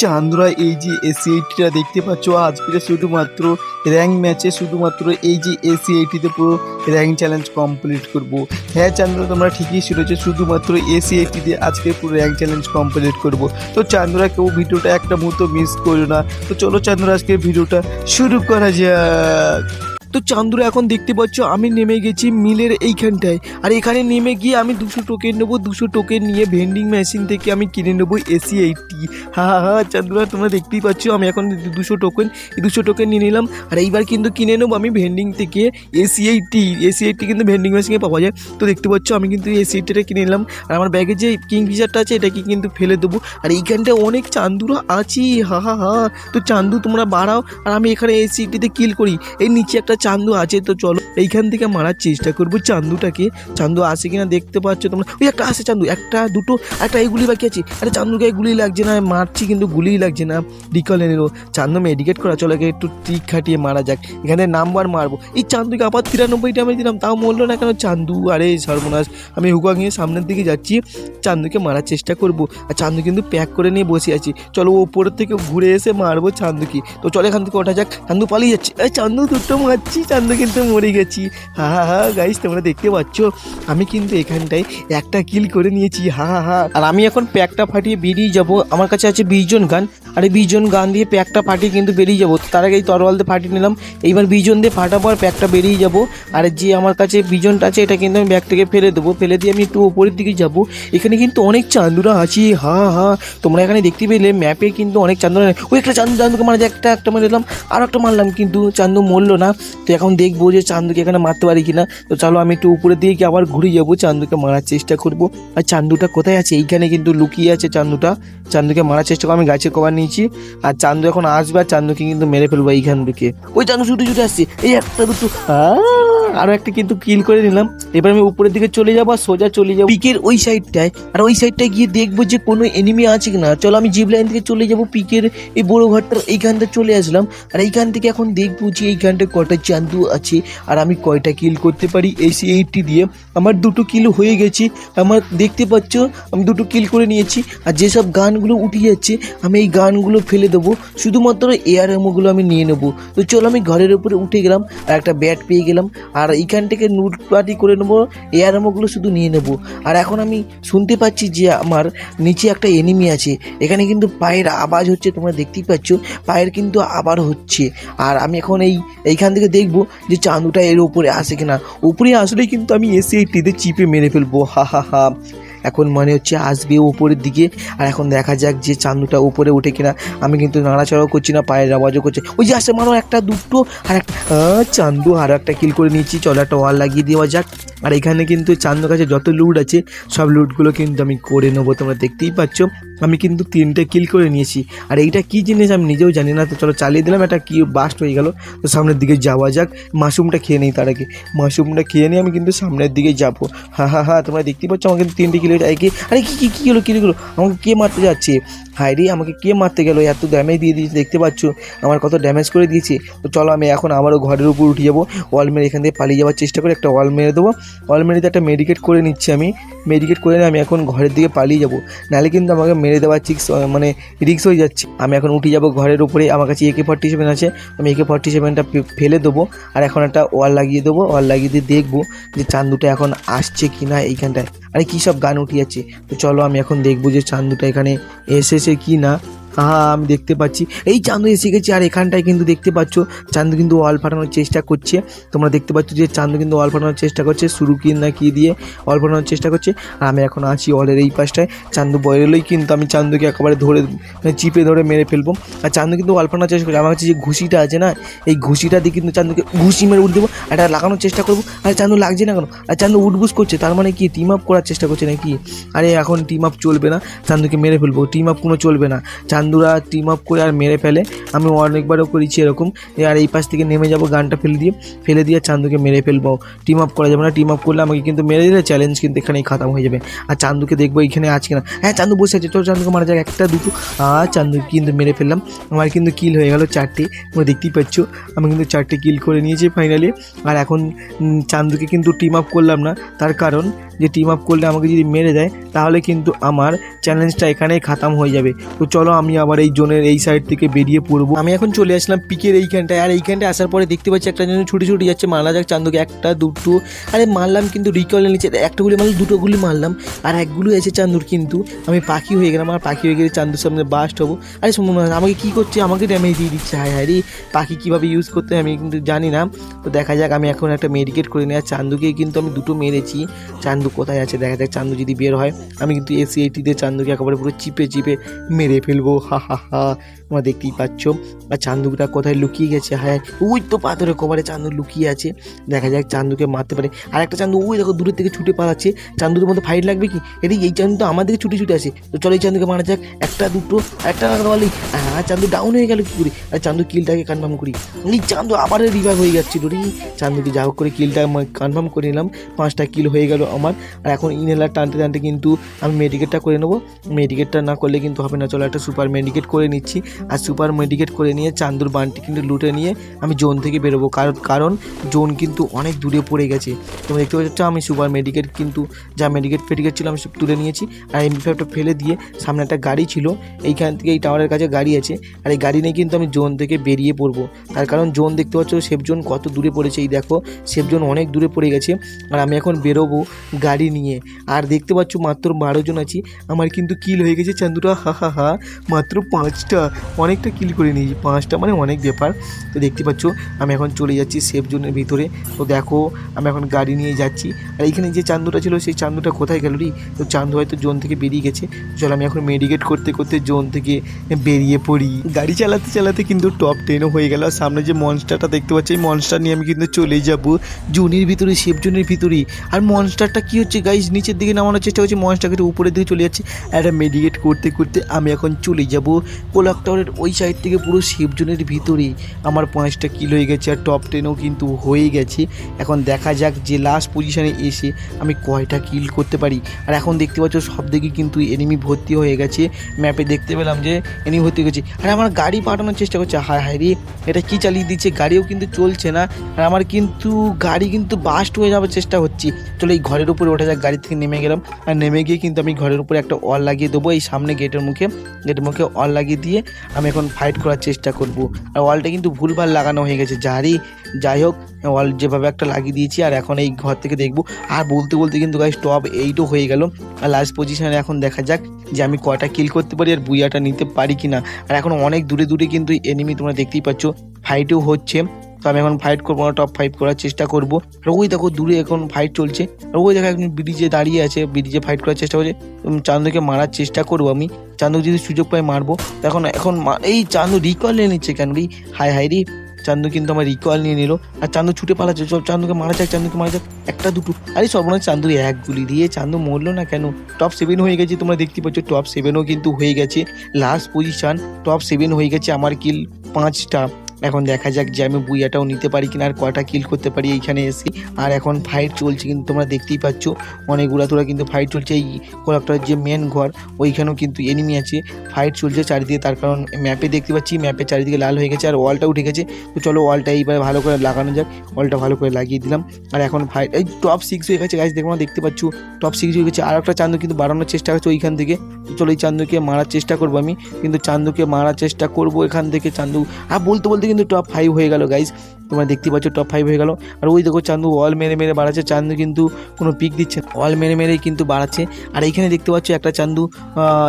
চান্দ্রা, এই যে এসি এইটিটা দেখতে পাচ্ছ আজকে শুধুমাত্র র্যাঙ্ক ম্যাচে শুধুমাত্র এই যে এসি এইটিতে পুরো র্যাঙ্ক চ্যালেঞ্জ কমপ্লিট করব। হ্যাঁ চান্দ্রা, তোমরা ঠিকই শুনেছো, শুধুমাত্র এসি এইটিতে আজকে পুরো র্যাঙ্ক চ্যালেঞ্জ কমপ্লিট করব। তো চান্দ্রা, কেউ ভিডিওটা একটা মুহূর্ত মিস করো না। তো চলো চান্দ্রা আজকে ভিডিওটা শুরু করা যাক। তো চান্দুরা এখন দেখতে পাচ্ছ, আমি নেমে গেছি মিলের এইখানটায়। আর এখানে নেমে গিয়ে আমি দুশো টোকেন নেব, দুশো টোকেন নিয়ে ভেন্ডিং মেশিন থেকে আমি কিনে নেব এসি এইটটি হা হা চান্দুরা, তোমরা দেখতেই পাচ্ছ, আমি এখন দুশো টোকেন দুশো টোকেন নিয়ে নিলাম। আর এইবার কিন্তু কিনে নেব আমি ভেন্ডিং থেকে এসি এইটটি এসি এইটটি কিন্তু ভেন্ডিং মেশিনে পাওয়া যায়। তো দেখতে পাচ্ছ, আমি কিন্তু এসি এইটটিটা কিনে নিলাম। আর আমার ব্যাগে যে কিং ফিচারটা আছে, এটাকে কিন্তু ফেলে দেবো। আর এইখানটায় অনেক চান্দুরা আছি, হা হা হা। তো চান্দু তোমরা বাড়াও। আর আমি এখানে এসি এইটটিতে কিল করি। এই নিচে একটা চান্দু আছে, তো চলো এইখান থেকে মারার চেষ্টা করব। চান্দুটাকে। চান্দু আসে কিনা দেখতে পাচ্ছ তোমরা? ওই একটা আসে চান্দু, একটা, দুটো, একটা এই গুলি বাকি আছে। আরে চান্দুকে গুলি লাগছে না, মারছি কিন্তু গুলিই লাগছে না। রিকল এনেরো চান্দু মেডিকেট করা, চলো একে একটু ট্রিক খাটিয়ে মারা যাক। এখানে নাম্বার মারবো। এই চান্দুকে আবার তিরানব্বই ড্যামেজ দিলাম, তাও মরলো না কেন? চান্দু, আরে সর্বনাশ। আমি হুকা নিয়ে সামনের দিকে যাচ্ছি, চান্দুকে মারার চেষ্টা করব। আর চান্দু কিন্তু প্যাক করে নিয়ে বসে আছি। চলো ওপরের থেকে ঘুরে এসে মারবো চান্দুকে। তো চলো এখান থেকে ওঠা যাক। চান্দু পালিয়ে যাচ্ছে। এই চান্দু দুটো মারছি। চান্দু কিন্তু মরে গেছি। হা হা হা গাইস তোমরা দেখতে পাচ্ছ, আমি কিন্তু এখানটায় একটা কিল করে নিয়েছি, হা হা হা। আর আমি এখন প্যাকটা ফাটিয়ে বেরিয়ে যাব। আমার কাছে আছে বিশজন গান আর এই বিশজন গান দিয়ে প্যাকটা ফাটিয়ে কিন্তু বেরিয়ে যাব। তার আগে এই তরোয়াল দিয়ে ফাটিয়ে নিলাম। এইবার বিজন দিয়ে ফাটার পর প্যাকটা বেরিয়ে যাব। আর যে আমার কাছে বিজনটা আছে, এটা কিন্তু আমি ব্যাগ থেকে ফেলে দেবো। ফেলে দিয়ে আমি একটু উপরের দিকে যাব। এখানে কিন্তু অনেক চান্দুরা আছে। হা হা। তোমরা এখানে দেখতে পেলে ম্যাপে কিন্তু অনেক চান্দুরা ওই একটা চান্দু চান্দুকে মারা যায় একটা একটা মারলাম। আর একটা মারলাম কিন্তু চান্দু মরলো না। তো এখন দেখব যে চান্দুকে এখানে মারতে পারি কিনা। তো চলো আমি একটু উপরের দিকে আবার ঘুরে যাব। চান্দুকে মারার চেষ্টা করব। আর চান্দুটা কোথায় আছে? এইখানে কিন্তু লুকিয়ে আছে চান্দুটা চান্দুকে মারার চেষ্টা করে, আমি গাছের কভার নিয়েছি। আর চান্দু এখন আসবে, আর চান্দুকে কিন্তু মেরে ফেলব এইখান থেকে। ওই চান্দু ছুটে ছুটে আসছি। এই একটা, দুটো আরও একটা কিন্তু কিল করে নিলাম। এবার আমি উপরের দিকে চলে যাব আর সোজা চলে যাব। পিকের ওই সাইডটায় আর ওই সাইডটায় গিয়ে দেখব যে কোনো এনিমি আছে কিনা। চলো আমি জিপ লাইন থেকে চলে যাব পিকের এই বড় ঘরটার এইখানটা চলে আসলাম। আর এইখান থেকে এখন দেখব যে এইখানটা কটা চান্দু আছে, আর আমি কয়টা কিল করতে পারি এসি এইটটি দিয়ে। আমার দুটো কিল হয়ে গেছে। আমার দেখতে পাচ্ছ, আমি দুটো কিল করে নিয়েছি। আর যেসব গানগুলো উঠে যাচ্ছে, আমি এই গানগুলো ফেলে দেবো। শুধুমাত্র এয়ার এমোগুলো আমি নিয়ে নেব। তো চলো আমি ঘরের উপরে উঠে গেলাম, আর একটা ব্যাট পেয়ে গেলাম। আর এইখান থেকে নুটপাটি করে নেব এয়ারমোগুলো শুধু নিয়ে নেব। আর এখন আমি শুনতে পাচ্ছি যে আমার নিচে একটা এনিমি আছে। এখানে কিন্তু পায়ের আওয়াজ হচ্ছে, তোমরা দেখতেই পাচ্ছ, পায়ের কিন্তু আবার হচ্ছে। আর আমি এখন এই, এইখান থেকে দেখব যে চাঁদুটা এর উপরে আসে কিনা। উপরে আসলেই কিন্তু আমি এসে এই টিতে চিপে মেরে ফেলব। হা হা হা। এখন মনে হচ্ছে আসবে উপরের দিকে। আর এখন দেখা যাক যে চান্দুটা উপরে উঠে কিনা। আমি কিন্তু নাড়াচাড়াও করছি না, পায়ের আওয়াজও করছে ওই যে আসে মারো একটা দুটো, আর একটা চান্দু আরও একটা কিল করে নিয়েছি। চলো একটা ওয়াল লাগিয়ে দেওয়া যাক। আর এখানে কিন্তু চান্দুর কাছে যত লুট আছে, সব লুটগুলো কিন্তু আমি করে নেব, তোমরা দেখতেই পাচ্ছ। আমি কিন্তু তিনটে কিল করে নিয়েছি। আর এইটা কী জিনিস আমি নিজেও জানি না। তো চলো চালিয়ে দিলাম এটা কি বাস্ট হয়ে গেল। তো সামনের দিকে যাওয়া যাক। মাশরুমটা খেয়ে নিই তার আগে। মাশরুমটা খেয়ে নিয়ে আমি কিন্তু সামনের দিকে যাব। হ্যাঁ হ্যাঁ হ্যাঁ তোমরা দেখতেই পাচ্ছ আমাকে কিন্তু তিনটে কিলো কি আরে কি কি, কী হলো, কী আমাকে কে মারতে যাচ্ছে? হাই রে আমাকে কে মারতে গেলো? এত ড্যামেজ দিয়ে দিয়েছে, দেখতে পাচ্ছ? আমার কত ড্যামেজ করে দিয়েছে। তো চলো আমি এখন আমারও ঘরের উপর উঠে যাব। ওয়াল মেরে এখান থেকে পালিয়ে যাওয়ার চেষ্টা করে একটা ওয়াল মেরে দেবো। ওয়াল মেরে একটা মেডিকেট করে নিচ্ছি আমি। মেডিকেট করে আমি এখন ঘরের দিকে পালিয়ে যাব। নাহলে কিন্তু আমাকে মেরে দেওয়ার চিক্স মানে রিক্স হয়ে যাচ্ছে। আমি এখন উঠে যাব ঘরের উপরে, আমার কাছে একে ফর্টি সেভেন আছে, আমি একে ফর্টি সেভেনটা ফেলে দেবো। আর এখন একটা ওয়াল লাগিয়ে দেবো ওয়াল লাগিয়ে দিয়ে দেখব যে চান্দুটা এখন আসছে কি না এইখানটায়। আরে কী সব গান উঠে যাচ্ছে। তো চলো আমি এখন দেখব যে চান্দুটা এখানে এসেছে কি না হ্যাঁ আমি দেখতে পাচ্ছি। এই চান্দু এসে গেছে আর এখানটায় কিন্তু দেখতে পাচ্ছ চান্দু কিন্তু ওয়াল ফাটানোর চেষ্টা করছে। তোমরা দেখতে পাচ্ছ যে চান্দু কিন্তু ওয়াল ফাটানোর চেষ্টা করছে, শুরু কি না কি দিয়ে ওয়াল ফাটানোর চেষ্টা করছে। আর আমি এখন আছি ওয়ালের এই পাশটায়। চান্দু বয়েলেই কিন্তু আমি চান্দুকে একেবারে ধরে মানে চিপে ধরে মেরে ফেলব। আর চান্দু কিন্তু ওয়াল ফাটানোর চেষ্টা করছে। আমার কাছে যে ঘুষিটা আছে না, এই ঘুষিটা দিয়ে কিন্তু চান্দুকে ঘুষি মেরে উঠ দেবো, আর এটা লাগানোর চেষ্টা করব। আর চান্দু লাগছে না কেন? আর চান্দু উঠবুস করছে, তার মানে কি? টিম আপ করার চেষ্টা করছে নাকি? আরে এখন টিম আপ চলবে না চান্দুকে মেরে ফেলব। টিম আপ কোনো চলবে না। চান্দুরা টিম আপ করে আর মেরে ফেলে। আমি অনেকবারও করেছি এরকম। আর এই পাশ থেকে নেমে যাব, গানটা ফেলে দিয়ে ফেলে দিয়ে চান্দুকে মেরে ফেলব। টিম আপ করা যাবে না। টিম আপ করলে আমাকে কিন্তু মেরে দিলে চ্যালেঞ্জ কিন্তু এখানেই খাতাম হয়ে যাবে। আর চান্দুকে দেখব এখানে আছে না হ্যাঁ চান্দু বসে আছে। চলো চান্দুকে মারা যাক। একটা, দুটো। আর চান্দু কিন্তু মেরে ফেললাম। আমার কিন্তু কিল হয়ে গেল চারটে। তোমরা দেখতেই পাচ্ছ। আমি কিন্তু চারটে কিল করে নিয়েছি ফাইনালি আর এখন চান্দুকে কিন্তু টিম আপ করলাম না। তার কারণ যে টিম আপ করলে আমাকে যদি মেরে দেয়, তাহলে কিন্তু আমার চ্যালেঞ্জটা এখানেই খাতাম হয়ে যাবে। তো চলো আমি আবার এই জোনের এই সাইড থেকে বেরিয়ে পড়ব। আমি এখন চলে আসলাম পিকের এইখানটায়। আর এইখানটায় আসার পরে দেখতে পাচ্ছি একটা জন ছুটি ছুটি যাচ্ছে। মারা যাক চান্দুকে, একটা, দুটো। আরে মারলাম কিন্তু রিকলের নিচে। একটা গুলি মারলাম, দুটো গুলি মারলাম। আর এক গুলি আছে চান্দুর কিন্তু আমি পাখি হয়ে গেলাম। আর পাখি হয়ে গেলে চান্দুর সামনে বাস্ট হব। আরে আমাকে কী করছে? আমাকে ড্যামেজ দিয়ে দিচ্ছে। হায় হায় রে, পাখি কীভাবে ইউজ করতে আমি কিন্তু জানি না। তো দেখা যাক, আমি এখন একটা মেডিকেট করে নিই। আর চান্দুকে কিন্তু আমি দুটো মেরেছি। চান্দু কোথায় আছে? দেখা যাক চান্দু যদি বের হয়, আমি কিন্তু এসিআইটিতে চান্দুকে একেবারে পুরো চিপে চিপে মেরে ফেলব। হা হা হা। তোমরা দেখতেই পাচ্ছ। আর চান্দুটা কোথায় লুকিয়ে গেছে? হ্যাঁ ওই তো পাথরে কভারে চান্দু লুকিয়ে আছে। দেখা যাক চান্দুকে মারতে পারে। আর একটা চান্দু ওই দেখো, দূরের থেকে ছুটে পালাচ্ছে। চান্দুর মধ্যে ফাইট লাগবে কি? এদিকে এই চান্দু তো আমাদের ছুটে ছুটে আছে তো চলো এই চান্দুকে মারা যাক। একটা, দুটো একটা লাগাতে পারলি হ্যাঁ চান্দু ডাউন হয়ে গেল কী করে? আর চান্দু কিলটাকে কনফার্ম করি। এই চান্দু আবার রিভাইভ হয়ে যাচ্ছিল রে। চান্দুকে যা হোক করে কিলটা কনফার্ম করে নিলাম। পাঁচটা কিল হয়ে গেল আমার। আর এখন ইনহেলার টানতে টানতে কিন্তু আমি মেডিকেটটা করে নেব। মেডিকেটটা না করলে কিন্তু হবে না। চলো একটা সুপার মেডিকেট করে নিচ্ছি। আর সুপার মেডিকেট করে নিয়ে চান্দুর বানটি কিন্তু লুটে নিয়ে আমি জোন থেকে বেরোবো। কারণ কারণ জোন কিন্তু অনেক দূরে পড়ে গেছে। তোমরা দেখতে পাচ্ছ আমি সুপার মেডিকেট কিন্তু, যা মেডিকেট ফেডিকেট ছিল আমি সব তুলে নিয়েছি। আর ফাইভটা ফেলে দিয়ে সামনে একটা গাড়ি ছিল। এইখান থেকে এই টাওয়ারের কাছে গাড়ি আছে। আর এই গাড়ি নিয়ে কিন্তু আমি জোন থেকে বেরিয়ে পড়ব। তার কারণ জোন দেখতে পাচ্ছ সেফ জোন কত দূরে পড়েছে। এই দেখো, সেফ জোন অনেক দূরে পড়ে গেছে। আর আমি এখন বেরোবো গাড়ি নিয়ে। আর দেখতে পাচ্ছ মাত্র বারো জন আছি। আমার কিন্তু কিল হয়ে গেছে চান্দুরা হা হা হা, মাত্র পাঁচটা। অনেকটা কিল করে নিয়েছি, পাঁচটা মানে অনেক ব্যাপার। তো দেখতে পাচ্ছ, আমি এখন চলে যাচ্ছি সেফ জোনের ভিতরে। তো দেখো, আমি এখন গাড়ি নিয়ে যাচ্ছি। আর এইখানে যে চান্দুটা ছিল, সেই চান্দুটা কোথায় গেল রে? তো চান্দু হয়তো জোন থেকে বেরিয়ে গেছে। চলো, আমি এখন মেডিকেট করতে করতে জোন থেকে বেরিয়ে পড়ি। গাড়ি চালাতে চালাতে কিন্তু টপ টেনও হয়ে গেল। আর সামনে যে মনস্টারটা দেখতে পাচ্ছি, এই মনস্টার নিয়ে আমি কিন্তু চলে যাব। জোনের ভিতরে সেফ জোনের ভিতরেই আর মনস্টারটা কি হচ্ছে গাইজ নিচের দিকে নামানোর চেষ্টা করছি। মনস্টারকে উপরের দিকে চলে যাচ্ছে। একটা মেডিকেট করতে করতে আমি এখন চলে যাব। কোলাক টাওয়ারের ওই সাইড থেকে পুরো সেফ জোনের ভিতরেই আমার পাঁচটা কিল হয়ে গেছে আর টপ টেনও কিন্তু হয়ে গেছে। এখন দেখা যাক যে লাস্ট পজিশনে এসে আমি কয়টা কিল করতে পারি। আর এখন দেখতে পাচ্ছ সব দিকে কিন্তু এনিমি ভর্তি হয়ে গেছে। ম্যাপে দেখতে পেলাম যে এনিমি ভর্তি হয়ে গেছে। আর আমার গাড়ি পাঠানোর চেষ্টা করছে। হায় হায় রে, এটা কী চালিয়ে দিচ্ছে? গাড়িও কিন্তু চলছে না। আর আমার কিন্তু গাড়ি কিন্তু বাস্ট হয়ে যাওয়ার চেষ্টা হচ্ছে। চলো এই ঘরের উপরে ওঠা যাক, গাড়ি থেকে নেমে গেলাম। আর নেমে গিয়ে কিন্তু আমি ঘরের উপরে একটা অল লাগিয়ে দেবো এই সামনে গেটের মুখে। গেটের মুখে অল লাগিয়ে দিয়ে আমি এখন ফাইট করার চেষ্টা করব। আর ওয়ালটা কিন্তু ভুলভাল লাগানো হয়ে গেছে। যারই যাই হোক ওয়াল যেভাবে একটা লাগিয়ে দিয়েছি, আর এখন এই ঘর থেকে দেখব। আর বলতে বলতে কিন্তু গাইস টপ এইটও হয়ে গেল। আর লাস্ট পজিশনে এখন দেখা যাক যে আমি কয়টা কিল করতে পারি আর বুইয়াটা নিতে পারি কি না আর এখন অনেক দূরে দূরে কিন্তু এনিমি তোমরা দেখতেই পাচ্ছ ফাইটও হচ্ছে। তো আমি এখন ফাইট করব না টপ ফাইভ করার চেষ্টা করব। আর ওই দেখো দূরে এখন ফাইট চলছে। আর ওই দেখো একজন ব্রিজে দাঁড়িয়ে আছে, ব্রিজে ফাইট করার চেষ্টা করছে। চান্দুকে মারার চেষ্টা করব আমি। চান্দু যদি সুযোগ পাই মারবো। এখন এখন এই চান্দু রিকল নিয়ে নিচ্ছে কেন রে? হাই হাই রি, চান্দু কিন্তু আমার রিকল নিয়ে নিল। আর চান্দু ছুটে পালাচ্ছে সব চান্দুকে মারা যাক, চান্দুকে মারা যাক। একটা, দুটো। আরে সর্বনাশ, চান্দু এক গুলি দিয়ে চান্দু মরলো না কেন? টপ সেভেন হয়ে গেছে, তোমরা দেখতে পাচ্ছ টপ সেভেনও কিন্তু হয়ে গেছে। লাস্ট পজিশন টপ সেভেন হয়ে গেছে, আমার কিল পাঁচটা। এখন দেখা যাক যে আমি বুইয়াটাও নিতে পারি কিনা আর কটা কিল করতে পারি এইখানে এসে। আর এখন ফাইট চলছে কিন্তু তোমরা দেখতেই পাচ্ছ, অনেক উড়াতুরা কিন্তু ফাইট চলছে। এই কোলাকটার যে মেন ঘর, ওইখানেও কিন্তু এনিমি আছে। ফাইট চলছে চারিদিকে, তার কারণ ম্যাপে দেখতে পাচ্ছি ম্যাপে চারিদিকে লাল হয়ে গেছে আর ওয়ালটা উঠে গেছে। তো চলো ওয়ালটা এইবার ভালো করে লাগানো যাক ওয়ালটা ভালো করে লাগিয়ে দিলাম। আর এখন ফাইট এই টপ সিক্স হয়ে গেছে গাছ দেখো দেখতে পাচ্ছ? টপ সিক্স হয়ে গেছে। আর একটা চান্দু কিন্তু বাড়ানোর চেষ্টা করছে ওইখান থেকে। চলো এই চান্দুকে মারার চেষ্টা করব আমি। কিন্তু চান্দুকে মারার চেষ্টা করব এখান থেকে, চান্দু, আর বলতে বলতে কিন্তু টপ ফাইভ হয়ে গেল গাইজ তোমরা দেখতে পাচ্ছ টপ ফাইভ হয়ে গেল। আর ওই দেখো চান্দু অল মেরে মেরে বাড়াচ্ছে। চান্দু কিন্তু কোনো পিক দিচ্ছে ওয়াল মেরে মেরেই কিন্তু বাড়াচ্ছে। আর এইখানে দেখতে পাচ্ছ একটা চান্দু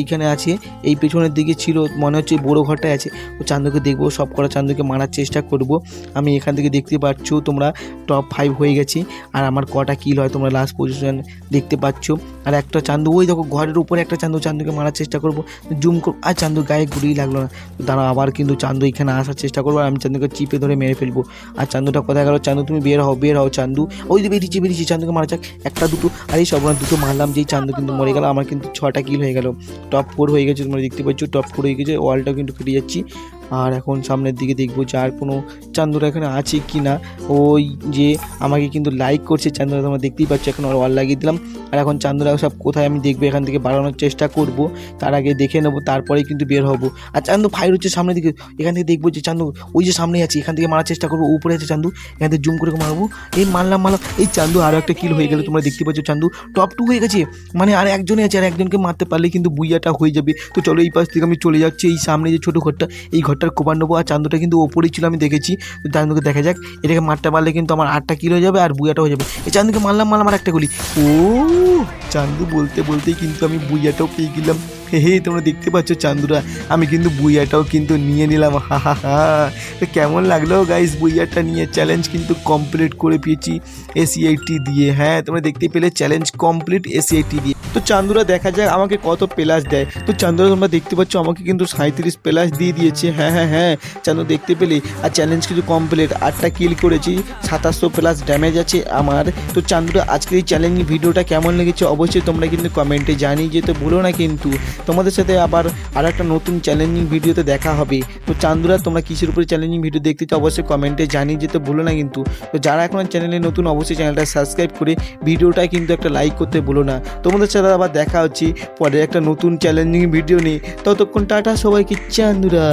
এইখানে আছে। এই পেছনের দিকে ছিল, মনে হচ্ছে বড় ঘরটায় আছে। ও চান্দুকে দেখব, সব কটা চান্দুকে মারার চেষ্টা করব। আমি এখান থেকে দেখতে পাচ্ছ তোমরা টপ ফাইভ হয়ে গেছি। আর আমার কটা কিল হয় তোমরা লাস্ট পজিশন দেখতে পাচ্ছ। আর একটা চান্দু, ওই দেখো ঘরের উপরে একটা চান্দু, চান্দুকে মারার চেষ্টা করব। জুম কর আর চান্দু গায়ে গুড়িই লাগল না। দাঁড়া আবার কিন্তু চান্দু এখানে আসার চেষ্টা করব। আর আমি চান্দুকে চিপে ধরে মেরে ফেলব। আর চান্দুটা কোথায় গেল? চান্দু, তুমি বের হও বের হও, চান্দু। ওই যে বেরিয়েছি বেরিয়েছি, চান্দুকে মারা যাক। একটা, দুটো, আর এই সব দুটো মারলাম, যেই চান্দু কিন্তু মরে গেল, আমার কিন্তু ছটা কিল হয়ে গেল। টপ ফোর হয়ে গেছে, তোমরা দেখতে পাচ্ছ টপ ফোর হয়ে গেছে ওয়ালটাও কিন্তু ফেটে যাচ্ছি। আর এখন সামনের দিকে দেখব যে আর কোনো চান্দুরা এখানে আছে কি না। ওই যে আমাকে কিন্তু লাইক করছে চান্দুরা, তোমরা দেখতেই পাচ্ছ এখন ওয়াল লাগিয়ে দিলাম। আর এখন চান্দুরা সব কোথায় আমি দেখব, এখান থেকে বাড়ানোর চেষ্টা করব। তার আগে দেখে নেব, তারপরেই কিন্তু বের হব। আর চান্দু ফাইর হচ্ছে সামনের দিকে, এখান থেকে দেখব যে চান্দু ওই যে সামনে আছে, এখান থেকে মারার চেষ্টা করব, উপরে আছে চান্দু, এখান থেকে জুম করে মারবো। এই মারলাম মারলাম, এই চান্দু আরও একটা কিল হয়ে গেল, তোমরা দেখতে পাচ্ছ চান্দু টপ টু হয়ে গেছে। মানে আর একজনই আছে, আর একজনকে মারতে পারলে কিন্তু বুইয়াটা হয়ে যাবে। তো চলো এই পাশ থেকে আমি চলে যাচ্ছি, এই সামনে যে ছোটো ঘরটা, এই ঘরটার কোপার নেব আর চান্দুটা কিন্তু ওপরেই ছিল, আমি দেখেছি। চান্দুকে দেখা যাক, এটাকে মারটা মারলে কিন্তু আমার আটটা কিল হয়ে যাবে আর বুয়াটা হয়ে যাবে। এই চান্দুকে মারলাম মারলাম আর একটা গুলি। ও, চান্দু বলতে বলতেই কিন্তু আমি বুইয়াটাও পেয়ে গেলাম। হে হে, তোমরা দেখতে পাচ্ছ চান্দুরা, আমি কিন্তু বুইয়াটাও কিন্তু নিয়ে নিলাম। হা হা হা। কেমন লাগল গাইস বুইয়াটা নিয়ে? চ্যালেঞ্জ কিন্তু কমপ্লিট করে পেয়েছি এসি এইটটি দিয়ে। হ্যাঁ তোমরা দেখতে পেলে চ্যালেঞ্জ কমপ্লিট এসি এইটটি দিয়ে। তো চান্দুরা দেখা যাক আমাকে কত প্লাস দেয়। তো চান্দুরা, তোমরা দেখতে পাচ্ছ, আমাকে কিন্তু সাঁত্রিশ প্লাস দিয়ে দিয়েছে। হ্যাঁ হ্যাঁ হ্যাঁ চান্দু দেখতে পেলে? আর চ্যালেঞ্জ কিন্তু কমপ্লিট আটটা কিল করেছি, সাতাশশো প্লাস ড্যামেজ আছে আমার। তো চান্দুরা, আজকের এই চ্যালেঞ্জিং ভিডিওটা কেমন লেগেছে অবশ্যই তোমরা কিন্তু কমেন্টে জানিয়ে যেতে ভুলো না কিন্তু। তোমাদের সাথে আবার আর একটা নতুন চ্যালেঞ্জিং ভিডিওতে দেখা হবে। তো চান্দুরা, তোমরা কিসের উপরে চ্যালেঞ্জিং ভিডিও দেখতে চাও অবশ্যই কমেন্টে জানিয়ে যেতে ভুলো না কিন্তু। তো যারা এখন চ্যানেলে নতুন, অবশ্যই চ্যানেলটা সাবস্ক্রাইব করে ভিডিওটা কিন্তু একটা লাইক করতে ভুলো না। তোমাদের সাথে আবার দেখা হচ্ছে। পরে একটা নতুন চ্যালেঞ্জিং ভিডিও নিয়ে। ততক্ষণ টাটা সবাইকে চান্দুরা।